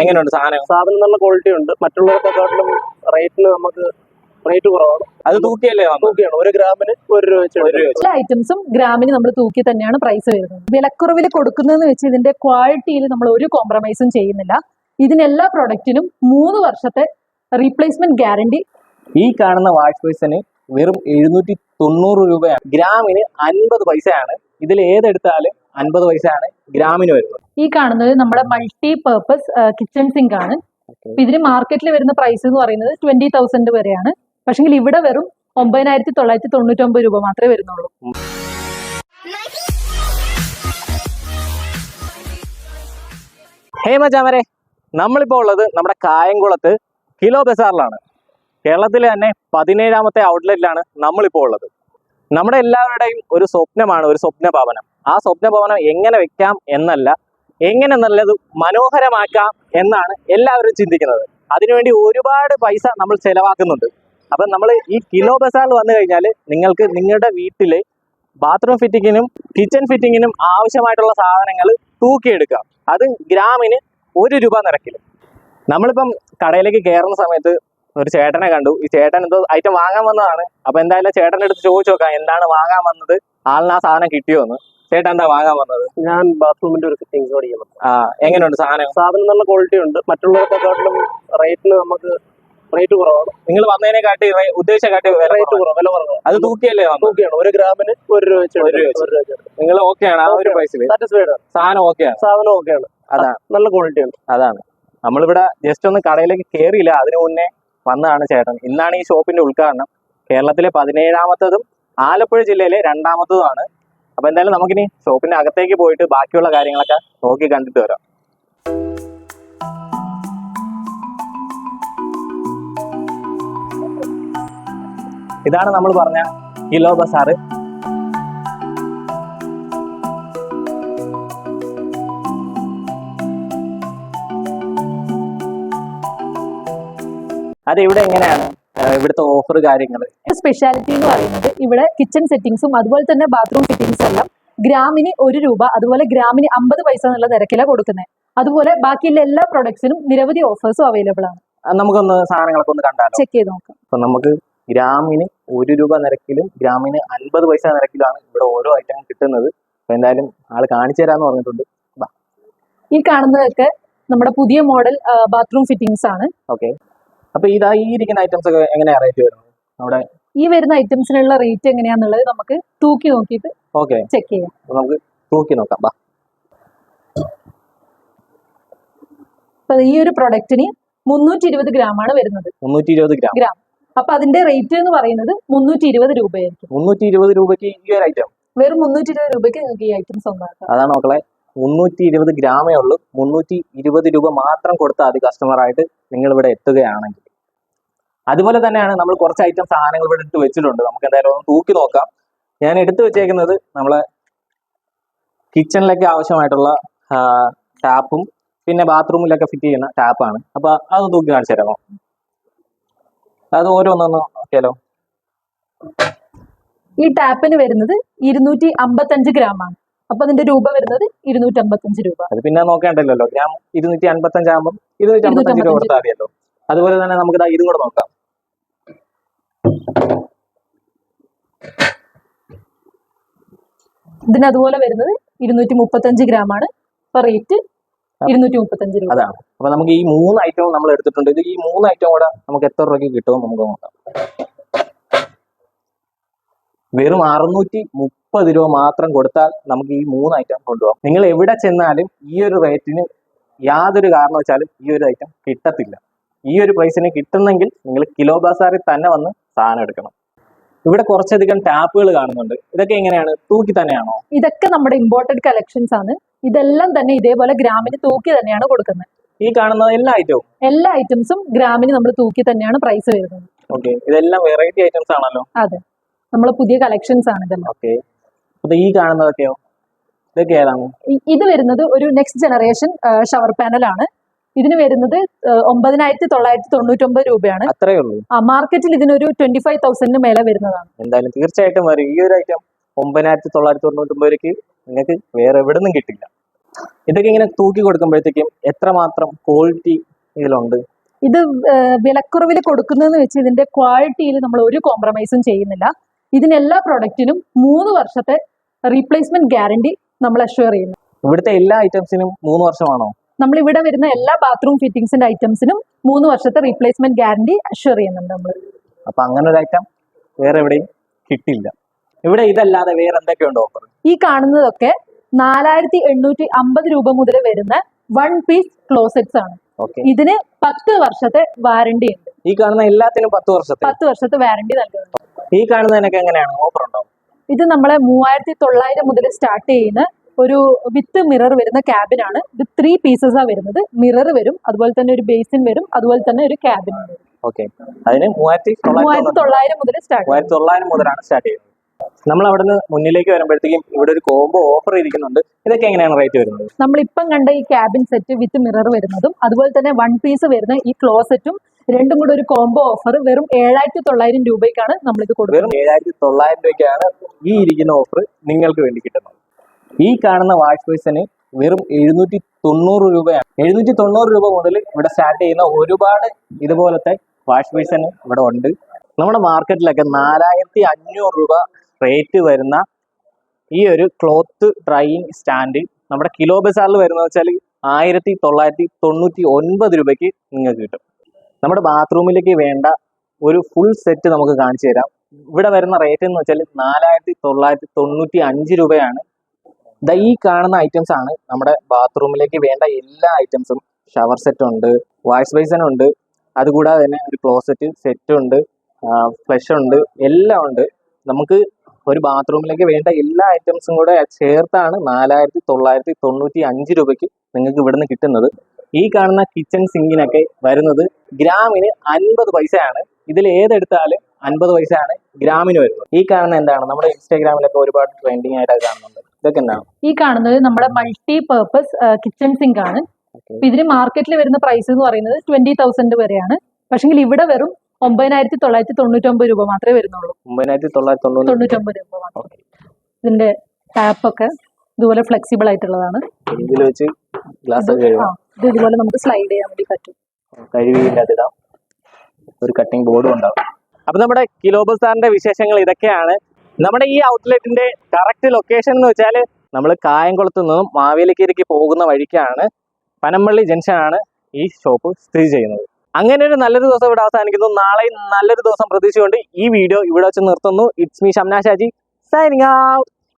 എങ്ങനെയുണ്ട് സാധനം? സാധനം നല്ല ക്വാളിറ്റി ഉണ്ട്. മറ്റുള്ളവർക്കെക്കാട്ടിലും റേറ്റിന് നമുക്ക് റേറ്റ് കുറവാണ്. അത് തൂക്കിയല്ലേ തൂക്കിയാണ്. ഒരു ഗ്രാമിന് ഒരു രൂപ ഒരു രൂപ വെച്ച്. എല്ലാ ഐറ്റംസും ഗ്രാമിന് നമ്മൾ തൂക്കി തന്നെയാണ് പ്രൈസ് വരുന്നത്. വിലക്കുറവിൽ കൊടുക്കുന്നതെന്ന് വെച്ച് ഇതിന്റെ ക്വാളിറ്റിയിൽ നമ്മൾ ഒരു കോംപ്രമൈസും ചെയ്യുന്നില്ല. ഇതിനെല്ലാ പ്രൊഡക്റ്റിനും മൂന്ന് വർഷത്തെ റീപ്ലേസ്മെന്റ് ഗ്യാരണ്ടി ഈ കാണുന്ന വാഷ് ബേസിന് വെറും എഴുന്നൂറ്റി തൊണ്ണൂറ് രൂപയാണ്. ഗ്രാമിന് അൻപത് പൈസയാണ്. ഇതിൽ ഏതെടുത്താലും അൻപത് പൈസയാണ് ഗ്രാമിന് വരുന്നത്. ഈ കാണുന്നത് നമ്മുടെ മൾട്ടി പേർപ്പസ് കിച്ചൺ സിങ്ക് ആണ്. ഇതിന് മാർക്കറ്റിൽ വരുന്ന പ്രൈസ് എന്ന് പറയുന്നത് ട്വന്റി തൗസൻഡ് വരെയാണ്. പക്ഷെങ്കിൽ ഇവിടെ വെറും ഒമ്പതിനായിരത്തി തൊള്ളായിരത്തി തൊണ്ണൂറ്റൊമ്പത് രൂപ മാത്രമേ വരുന്നുള്ളൂ. ഹേ മച്ചാമരെ നമ്മളിപ്പോൾ ഉള്ളത് നമ്മുടെ കായംകുളത്ത് കിലോ ബസാറിലാണ്. കേരളത്തിലെ തന്നെ പതിനേഴാമത്തെ ഔട്ട്ലെറ്റിലാണ് നമ്മളിപ്പോൾ ഉള്ളത്. നമ്മുടെ എല്ലാവരുടെയും ഒരു സ്വപ്നമാണ് ഒരു സ്വപ്ന ഭവനം ആ സ്വപ്നഭവനം എങ്ങനെ വെക്കാം എന്നല്ല എങ്ങനെ നല്ലത് മനോഹരമാക്കാം എന്നാണ് എല്ലാവരും ചിന്തിക്കുന്നത്. അതിനുവേണ്ടി ഒരുപാട് പൈസ നമ്മൾ ചെലവാക്കുന്നുണ്ട്. അപ്പം നമ്മൾ ഈ കിലോ ബസാറിൽ വന്നു കഴിഞ്ഞാൽ നിങ്ങൾക്ക് നിങ്ങളുടെ വീട്ടിൽ ബാത്റൂം ഫിറ്റിങ്ങിനും കിച്ചൺ ഫിറ്റിങ്ങിനും ആവശ്യമായിട്ടുള്ള സാധനങ്ങൾ തൂക്കിയെടുക്കാം. അത് ഗ്രാമിന് ഒരു രൂപ നിരക്കിൽ നമ്മളിപ്പം കടയിലേക്ക് കയറുന്ന സമയത്ത് ഒരു ചേട്ടനെ കണ്ടു. ഈ ചേട്ടൻ എന്തോ ഐറ്റം വാങ്ങാൻ വന്നതാണ്. അപ്പൊ എന്തായാലും ചേട്ടന്റെ അടുത്ത് ചോദിച്ചു നോക്കാം എന്താണ് വാങ്ങാൻ വന്നത്? ആളിന് ആ സാധനം കിട്ടിയോ എന്ന്. ചേട്ടൻ എന്താ വാങ്ങാൻ വന്നത്? ഞാൻ ബാത്റൂമിന്റെ ഒരു ഫിറ്റിംഗ്സ് പഠിക്കണം ആ എങ്ങനെയുണ്ട് സാധനം? സാധനം നല്ല ക്വാളിറ്റി ഉണ്ട്. മറ്റുള്ളവർക്കെക്കാട്ടിലും റേറ്റിന് നമുക്ക് റേറ്റ് കുറവാണ്. നിങ്ങൾ വന്നതിനെ കാട്ടി ഉദ്ദേശം ഉദ്ദേശിച്ച കാട്ടി റേറ്റ്. കുറവ് വില കുറവ്. അത് തൂക്കിയല്ലേ തൂക്കിയാണ്. ഒരു ഗ്രാമിന് ഒരു രൂപ വെച്ച് ഒരു രൂപ. നിങ്ങൾ ഓക്കെയാണ് ആ ഒരു പ്രൈസിൽ സാറ്റിസ്ഫൈഡ് ആണ്. സാധനം ഓക്കെയാണ് സാധനം ഓക്കെയാണ് അതാണ് നല്ല ക്വാളിറ്റി ഉണ്ട് അതാണ്. നമ്മളിവിടെ ജസ്റ്റ് ഒന്ന് കടയിലേക്ക് കയറിയില്ല അതിനു മുന്നേ വന്നതാണ് ചേട്ടൻ. ഇന്നാണ് ഈ ഷോപ്പിന്റെ ഉദ്ഘാടനം. കേരളത്തിലെ പതിനേഴാമത്തതും ആലപ്പുഴ ജില്ലയിലെ രണ്ടാമത്തതുമാണ്. അപ്പൊ എന്തായാലും നമുക്കിനി ഷോപ്പിന്റെ അകത്തേക്ക് പോയിട്ട് ബാക്കിയുള്ള കാര്യങ്ങളൊക്കെ നോക്കി കണ്ടിട്ട് വരാം. ഇതാണ് നമ്മൾ പറഞ്ഞ കിലോ ബസാറ്. അത് ഇവിടെ എങ്ങനെയാണ്? ഇവിടുത്തെ ഓഫർ കാര്യങ്ങൾ സ്പെഷ്യാലിറ്റി എന്ന് പറയുന്നത് ഇവിടെ കിച്ചൺ സെറ്റിംഗ്സും അതുപോലെ തന്നെ ബാത്റൂം ഫിറ്റിംഗ്സും എല്ലാം ഗ്രാമിന് ഒരു രൂപ അതുപോലെ ഗ്രാമിന് അമ്പത് പൈസ എന്നുള്ള നിരക്കിലാണ് കൊടുക്കുന്നത് അതുപോലെ ബാക്കിയുള്ള എല്ലാ പ്രൊഡക്ട്സിനും നിരവധി ഓഫേഴ്സും അവൈലബിൾ ആണ്. നമുക്കൊന്ന് സാധനങ്ങളൊക്കെ ഒന്ന് കണ്ടാലോ? ചെക്ക് ചെയ്ത് നോക്കാം. അപ്പൊ നമുക്ക് ഗ്രാമിന് ഒരു രൂപ നിരക്കിലും ഗ്രാമിന് അൻപത് പൈസ നിരക്കിലാണ് ഇവിടെ ഓരോ ഐറ്റം കിട്ടുന്നത്. അപ്പൊ എന്തായാലും ആൾ കാണിച്ചു തരാന്ന് പറഞ്ഞിട്ടുണ്ട്. ഈ കാണുന്നതൊക്കെ നമ്മുടെ പുതിയ മോഡൽ ബാത്റൂം ഫിറ്റിംഗ്സ് ആണ്. ഓക്കെ അപ്പൊ ഇതാ ഈ ഇരിക്കുന്ന ഐറ്റംസ് ഒക്കെ എങ്ങനെയാ റേറ്റ് വരുന്നത്? നമ്മുടെ ഈ വരുന്ന ഐറ്റംസിനുള്ള റേറ്റ് എങ്ങനെയാന്നുള്ളത് നമുക്ക് തൂക്കി നോക്കിയിട്ട് ഓക്കെ ചെക്ക് ചെയ്യാം. നമുക്ക് തൂക്കി നോക്കാം. ബാ. അപ്പൊ ഈ ഒരു പ്രൊഡക്റ്റിന് മുന്നൂറ്റി ഇരുപത് ഗ്രാം ആണ് വരുന്നത്. മുന്നൂറ്റി ഇരുപത് ഗ്രാം ഗ്രാം അപ്പൊ അതിന്റെ റേറ്റ് എന്ന് പറയുന്നത് മുന്നൂറ്റി ഇരുപത് രൂപയായിരിക്കും. മുന്നൂറ്റി ഇരുപത് രൂപയ്ക്ക് ഈ ഒരു ഐറ്റം വെറും മുന്നൂറ്റി ഇരുപത് രൂപയ്ക്ക് നിങ്ങൾക്ക് ഈ ഐറ്റം സ്വന്തമാക്കാം അതാണ് മക്കളെ മുന്നൂറ്റി ഇരുപത് ഗ്രാമേ ഉള്ളൂ. മുന്നൂറ്റി ഇരുപത് രൂപ മാത്രം കൊടുത്താൽ കസ്റ്റമർ ആയിട്ട് നിങ്ങൾ ഇവിടെ എത്തുകയാണെങ്കിൽ അതുപോലെ തന്നെയാണ് നമ്മൾ കുറച്ച് ഐറ്റം സാധനങ്ങൾ ഇവിടെ എടുത്ത് വെച്ചിട്ടുണ്ട്. നമുക്ക് എന്തായാലും ഒന്ന് തൂക്കി നോക്കാം. ഞാൻ എടുത്തു വെച്ചേക്കുന്നത് നമ്മളെ കിച്ചണിലൊക്കെ ആവശ്യമായിട്ടുള്ള ടാപ്പും പിന്നെ ബാത്റൂമിലൊക്കെ ഫിറ്റ് ചെയ്യുന്ന ടാപ്പാണ് അപ്പൊ അത് തൂക്കി കാണിച്ചു തരാമോ? അത് ഓരോന്നൊന്ന് നോക്കിയാലോ? ഈ ടാപ്പിന് വരുന്നത് ഇരുന്നൂറ്റി അമ്പത്തഞ്ച് ഗ്രാം ആണ്. അപ്പൊ അതിന്റെ രൂപ വരുന്നത് ഇരുന്നൂറ്റി അമ്പത്തഞ്ച് രൂപ. അത് പിന്നെ നോക്കേണ്ടല്ലോ. ഗ്രാം ഇരുന്നൂറ്റി അമ്പത്തി ആകുമ്പോൾ ഇരുന്നൂറ്റി അമ്പത്തഞ്ച് രൂപ കൊടുത്താൽ മതിയല്ലോ. അതുപോലെ തന്നെ നമുക്ക് ദാ ഇതും കൂടെ നോക്കാം. ഇതിന് അതുപോലെ വരുന്നത് ഇരുന്നൂറ്റി മുപ്പത്തഞ്ച് ഗ്രാം ആണ് അപ്പൊ റേറ്റ് ഇരുന്നൂറ്റി മുപ്പത്തഞ്ച് രൂപ. അതാണ്. അപ്പൊ നമുക്ക് ഈ മൂന്ന് ഐറ്റവും നമ്മൾ എടുത്തിട്ടുണ്ട്. ഇത് ഈ മൂന്ന് ഐറ്റം കൂടെ നമുക്ക് എത്ര രൂപയ്ക്ക് കിട്ടുമോ നമുക്ക് നോക്കാം. വെറും അറുന്നൂറ്റി മുപ്പത് രൂപ മാത്രം കൊടുത്താൽ നമുക്ക് ഈ മൂന്ന് ഐറ്റം കൊണ്ടുപോകാം. നിങ്ങൾ എവിടെ ചെന്നാലും ഈ ഒരു റേറ്റിന് യാതൊരു കാരണവശാലും ഈ ഒരു ഐറ്റം കിട്ടത്തില്ല. ഈ ഒരു പ്രൈസിന് കിട്ടുന്നെങ്കിൽ നിങ്ങൾ കിലോ ബസാറിൽ തന്നെ വന്ന് സാധനം എടുക്കണം. ഇവിടെ കുറച്ചധികം ടാപ്പുകൾ കാണുന്നുണ്ട്. ഇതൊക്കെ എങ്ങനെയാണ്? തൂക്കി തന്നെയാണോ? ഇതൊക്കെ നമ്മുടെ ഇമ്പോർട്ടഡ് കളക്ഷൻസ് ആണ്. ഇതെല്ലാം തന്നെ ഇതേപോലെ ഗ്രാമിന് തൂക്കി തന്നെയാണ് കൊടുക്കുന്നത്. ഈ കാണുന്ന എല്ലാ ഐറ്റവും എല്ലാ ഐറ്റംസും ഗ്രാമിന് നമ്മൾ തൂക്കി തന്നെയാണ് പ്രൈസ് വരുന്നത്. ഓക്കെ ഇതെല്ലാം വെറൈറ്റി ഐറ്റംസ് ആണല്ലോ? അതെ. നമ്മളെ പുതിയ കളക്ഷൻസ് ആണ് ഇതെല്ലാം. ഓക്കെ അപ്പൊ ഈ കാണുന്നതൊക്കെയോ? ഇതൊക്കെ ഏതാണ്? ഇ- ഇത് വരുന്നത് ഒരു നെക്സ്റ്റ് ജനറേഷൻ ഷവർ പാനൽ ആണ്. ഇതിന് വരുന്നത് ഒമ്പതിനായിരത്തി തൊള്ളായിരത്തി തൊണ്ണൂറ്റി ഒമ്പത് രൂപയാണ്. അത്രേ ഉള്ളൂ. ആ മാർക്കറ്റിൽ ഇതിനൊരു ട്വന്റി ഫൈവ് തൗസൻഡിന് മേലെ വരുന്നതാണ്. എന്തായാലും തീർച്ചയായിട്ടും വരും. ഈ ഒരു ഐറ്റം ഒമ്പതിനായിരത്തി തൊള്ളായിരത്തി തൊണ്ണൂറ്റൊമ്പത് രൂപയ്ക്ക് നിങ്ങൾക്ക് വേറെ എവിടെ നിന്നും കിട്ടില്ല. ഇതൊക്കെ ഇങ്ങനെ തൂക്കി കൊടുക്കുമ്പോഴത്തേക്കും എത്രമാത്രം ക്വാളിറ്റി ഇതിലുണ്ട്? ഇത് വിലക്കുറവിൽ കൊടുക്കുന്നതെന്ന് വെച്ച് ഇതിന്റെ ക്വാളിറ്റിയിൽ നമ്മൾ ഒരു കോംപ്രമൈസും ചെയ്യുന്നില്ല. ഇതിനെല്ലാ പ്രൊഡക്റ്റിനും മൂന്ന് വർഷത്തെ റീപ്ലേസ്മെന്റ് ഗ്യാരണ്ടി നമ്മൾ അഷ്വർ ചെയ്യുന്നു. ഇവിടുത്തെ എല്ലാ ഐറ്റംസിനും മൂന്ന് വർഷമാണോ? നമ്മൾ ഇവിടെ വരുന്ന എല്ലാ ബാത്റൂം ഫിറ്റിംഗ്സിന്റെ ഐറ്റംസിനും മൂന്ന് വർഷത്തെ റീപ്ലേസ്മെന്റ് ഗ്യാരണ്ടി അഷ്വർ ചെയ്യുന്നുണ്ട് നമ്മൾ അപ്പൊ അങ്ങനെ ഒരു ഐറ്റം വേറെ എവിടെയും കിട്ടില്ല. ഇവിടെ ഇതല്ലാതെ വേറെ എന്തൊക്കെയുണ്ടോ ഓഫർ ഈ കാണുന്നതൊക്കെ നാലായിരത്തി എണ്ണൂറ്റി അമ്പത് രൂപ മുതൽ വരുന്ന വൺ പീസ് ക്ലോസെറ്റ്സ് ആണ്. ഇതിന് പത്ത് വർഷത്തെ വാറണ്ടി ഉണ്ട്. ഈ കാണുന്ന എല്ലാത്തിനും പത്ത് വർഷത്തെ? പത്ത് വർഷത്തെ വാറണ്ടി നൽകുന്നുണ്ട്. ഈ കാണുന്നതിനൊക്കെ എങ്ങനെയാണ്? ഓഫർ ഉണ്ടോ? ഇത് നമ്മളെ മൂവായിരത്തി തൊള്ളായിരം മുതൽ സ്റ്റാർട്ട് ചെയ്യുന്ന ഒരു വിത്ത് മിറർ വരുന്ന ക്യാബിനാണ് ഇത് ത്രീ ആ വരുന്നത്. മിറർ വരും അതുപോലെ തന്നെ ഒരു ബേസിൻ വരും അതുപോലെ തന്നെ ഒരു ക്യാബിൻ വരും. ഓക്കെ അതിന് മൂവായിരത്തി തൊള്ളായിരം മുതൽ സ്റ്റാർട്ട് മൂവായിരത്തി തൊള്ളായിരം മുതലാണ് സ്റ്റാർട്ട് ചെയ്യുന്നത് നമ്മൾ അവിടെ നിന്ന് മുന്നിലേക്ക് വരുമ്പോഴത്തേക്കും ഇവിടെ ഒരു കോംബോ ഓഫർ ഇരിക്കുന്നുണ്ട് ഇതൊക്കെ എങ്ങനെയാണ് റേറ്റ് വരുന്നത്? നമ്മളിപ്പം കണ്ട ഈ ക്യാബിൻ സെറ്റ് വിത്ത് മിറർ വരുന്നതും അതുപോലെ തന്നെ വൺ പീസ് വരുന്ന ഈ ക്ലോസറ്റും രണ്ടും കൂടെ ഒരു കോംബോ ഓഫർ വെറും ഏഴായിരത്തി തൊള്ളായിരം രൂപയ്ക്കാണ് നമ്മളിത് കൊടുക്കുന്നത്. ഏഴായിരത്തി തൊള്ളായിരം രൂപയ്ക്കാണ് ഈ ഇരിക്കുന്ന ഓഫർ നിങ്ങൾക്ക് വേണ്ടി കിട്ടുന്നത്. ഈ കാണുന്ന വാഷ് ബേസിന് വെറും എഴുന്നൂറ്റി തൊണ്ണൂറ് രൂപയാണ്. എഴുന്നൂറ്റി തൊണ്ണൂറ് രൂപ മുതൽ ഇവിടെ സ്റ്റാർട്ട് ചെയ്യുന്ന ഒരുപാട് ഇതുപോലത്തെ വാഷ് ബേസിന് ഇവിടെ ഉണ്ട്. നമ്മുടെ മാർക്കറ്റിലൊക്കെ നാലായിരത്തി അഞ്ഞൂറ് രൂപ റേറ്റ് വരുന്ന ഈ ഒരു ക്ലോത്ത് ഡ്രൈയിങ് സ്റ്റാൻഡ് നമ്മുടെ കിലോ ബസാറിൽ വരുന്നത് വെച്ചാൽ ആയിരത്തി തൊള്ളായിരത്തി തൊണ്ണൂറ്റി ഒൻപത് രൂപയ്ക്ക് നിങ്ങൾക്ക് കിട്ടും. നമ്മുടെ ബാത്റൂമിലേക്ക് വേണ്ട ഒരു ഫുൾ സെറ്റ് നമുക്ക് കാണിച്ചു തരാം. ഇവിടെ വരുന്ന റേറ്റ് എന്ന് വെച്ചാൽ നാലായിരത്തി തൊള്ളായിരത്തി തൊണ്ണൂറ്റി അഞ്ച് രൂപയാണ് ദാ ഈ കാണുന്ന ഐറ്റംസ് ആണ് നമ്മുടെ ബാത്റൂമിലേക്ക് വേണ്ട എല്ലാ ഐറ്റംസും ഷവർ സെറ്റ് ഉണ്ട് വാഷ് ബേസൺ ഉണ്ട്. അതുകൂടാതെ തന്നെ ഒരു ക്ലോസറ്റ് സെറ്റ് ഉണ്ട് ഫ്ലഷ് ഉണ്ട് എല്ലാം ഉണ്ട്. നമുക്ക് ഒരു ബാത്റൂമിലേക്ക് വേണ്ട എല്ലാ ഐറ്റംസും കൂടെ ചേർത്താണ് നാലായിരത്തി തൊള്ളായിരത്തി തൊണ്ണൂറ്റി അഞ്ച് രൂപയ്ക്ക് നിങ്ങൾക്ക് ഇവിടുന്ന് കിട്ടുന്നത്. ഈ കാണുന്ന കിച്ചൺ സിങ്കിനൊക്കെ വരുന്നത് ഗ്രാമിന് അൻപത് പൈസയാണ്. ഇതിൽ ഏതെടുത്താലും അൻപത് പൈസയാണ് ഗ്രാമിന് വരുന്നത്. ഈ കാണുന്ന എന്താണ്? നമ്മുടെ ഇൻസ്റ്റാഗ്രാമിലൊക്കെ ഒരുപാട് ട്രെൻഡിങ് ആയിട്ട് കാണുന്നുണ്ട്. ഈ കാണുന്നത് നമ്മുടെ മൾട്ടി പേർപ്പസ് കിച്ചൺ സിങ്ക് ആണ്. ഇതിന് മാർക്കറ്റിൽ വരുന്ന പ്രൈസ് എന്ന് പറയുന്നത് ട്വന്റി തൗസൻഡ് വരെയാണ്. പക്ഷെങ്കിൽ ഇവിടെ വെറും ഒമ്പതിനായിരത്തി തൊള്ളായിരത്തി തൊണ്ണൂറ്റൊമ്പത് രൂപ മാത്രമേ വരുന്നുള്ളൂ. ഒമ്പതിനായിരത്തി തൊള്ളായിരത്തി തൊണ്ണൂറ് തൊണ്ണൂറ്റൊമ്പത് രൂപ മാത്രം ഇതിന്റെ ടാപ്പ് ഒക്കെ ഇതുപോലെ ഫ്ലെക്സിബിൾ ആയിട്ടുള്ളതാണ്. ഇത് ഇതുപോലെ നമുക്ക് സ്ലൈഡ് ചെയ്യാൻ വേണ്ടി പറ്റും. ഒരു കട്ടിംഗ് ബോർഡും ഉണ്ടാവും. അപ്പൊ നമ്മുടെ കിലോബസാറിന്റെ വിശേഷങ്ങൾ ഇതൊക്കെയാണ്. നമ്മുടെ ഈ ഔട്ട്ലെറ്റിന്റെ കറക്റ്റ് ലൊക്കേഷൻ എന്ന് വെച്ചാൽ നമ്മൾ കായംകുളത്ത് നിന്നും മാവേലിക്കരയ്ക്ക് പോകുന്ന വഴിക്കാണ് പനമ്പള്ളി ജംഗ്ഷനാണ് ഈ ഷോപ്പ് സ്ഥിതി ചെയ്യുന്നത്. അങ്ങനെ ഒരു നല്ലൊരു ദിവസം ഇവിടെ അവസാനിക്കുന്നു. നാളെയും നല്ലൊരു ദിവസം പ്രതീക്ഷിച്ചുകൊണ്ട് ഈ വീഡിയോ ഇവിടെ വെച്ച് നിർത്തുന്നു. It's me Shamna Shaji signing out